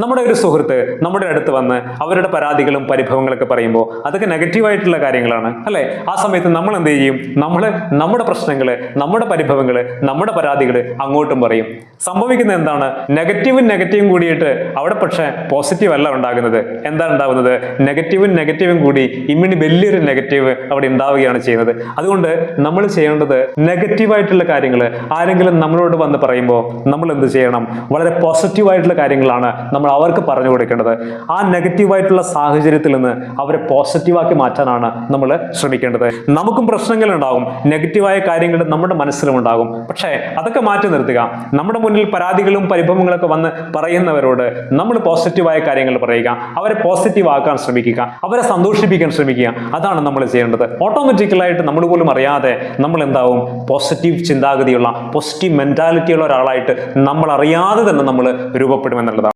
നമ്മുടെ ഒരു സുഹൃത്ത് നമ്മുടെ അടുത്ത് വന്ന് അവരുടെ പരാതികളും പരിഭവങ്ങളൊക്കെ പറയുമ്പോൾ അതൊക്കെ നെഗറ്റീവായിട്ടുള്ള കാര്യങ്ങളാണ് അല്ലേ? ആ സമയത്ത് നമ്മൾ എന്ത് ചെയ്യും? നമ്മൾ നമ്മുടെ പ്രശ്നങ്ങൾ നമ്മുടെ പരിഭവങ്ങൾ നമ്മുടെ പരാതികൾ അങ്ങോട്ടും പറയും. സംഭവിക്കുന്നത് എന്താണ്? നെഗറ്റീവും നെഗറ്റീവും കൂടിയിട്ട് അവിടെ പക്ഷേ പോസിറ്റീവ് അല്ല ഉണ്ടാകുന്നത്. എന്താണ് ഉണ്ടാകുന്നത്? നെഗറ്റീവും നെഗറ്റീവും കൂടി ഇമ്മിണി വലിയൊരു നെഗറ്റീവ് അവിടെ ഉണ്ടാവുകയാണ് ചെയ്യുന്നത്. അതുകൊണ്ട് നമ്മൾ ചെയ്യേണ്ടത് നെഗറ്റീവായിട്ടുള്ള കാര്യങ്ങൾ ആരെങ്കിലും നമ്മളോട് വന്ന് പറയുമ്പോൾ നമ്മൾ എന്ത് ചെയ്യണം? വളരെ പോസിറ്റീവായിട്ടുള്ള കാര്യങ്ങളാണ് നമ്മൾ അവർക്ക് പറഞ്ഞു കൊടുക്കേണ്ടത്. ആ നെഗറ്റീവായിട്ടുള്ള സാഹചര്യത്തിൽ നിന്ന് അവരെ പോസിറ്റീവാക്കി മാറ്റാനാണ് നമ്മൾ ശ്രമിക്കേണ്ടത്. നമുക്കും പ്രശ്നങ്ങൾ ഉണ്ടാകും. നെഗറ്റീവായ കാര്യങ്ങൾ നമ്മുടെ മനസ്സിലും ഉണ്ടാകും. പക്ഷേ അതൊക്കെ മാറ്റി നിർത്തുക. നമ്മുടെ മുന്നിൽ പരാതികളും പരിഭവങ്ങളൊക്കെ വന്ന് പറയുന്നവരോട് നമ്മൾ പോസിറ്റീവായ കാര്യങ്ങൾ പറയുക. അവരെ പോസിറ്റീവ് ആക്കാൻ ശ്രമിക്കുക. അവരെ സന്തോഷിപ്പിക്കാൻ ശ്രമിക്കുക. അതാണ് നമ്മൾ ചെയ്യേണ്ടത്. ഓട്ടോമാറ്റിക്കലായിട്ട് നമ്മൾ പോലും അറിയാതെ നമ്മൾ എന്താവും? പോസിറ്റീവ് ചിന്താഗതിയുള്ള പോസിറ്റീവ് മെന്റാലിറ്റിയുള്ള ഒരാളായിട്ട് നമ്മൾ അറിയാതെ തന്നെ നമ്മൾ രൂപപ്പെടുമെന്നുള്ളതാണ്.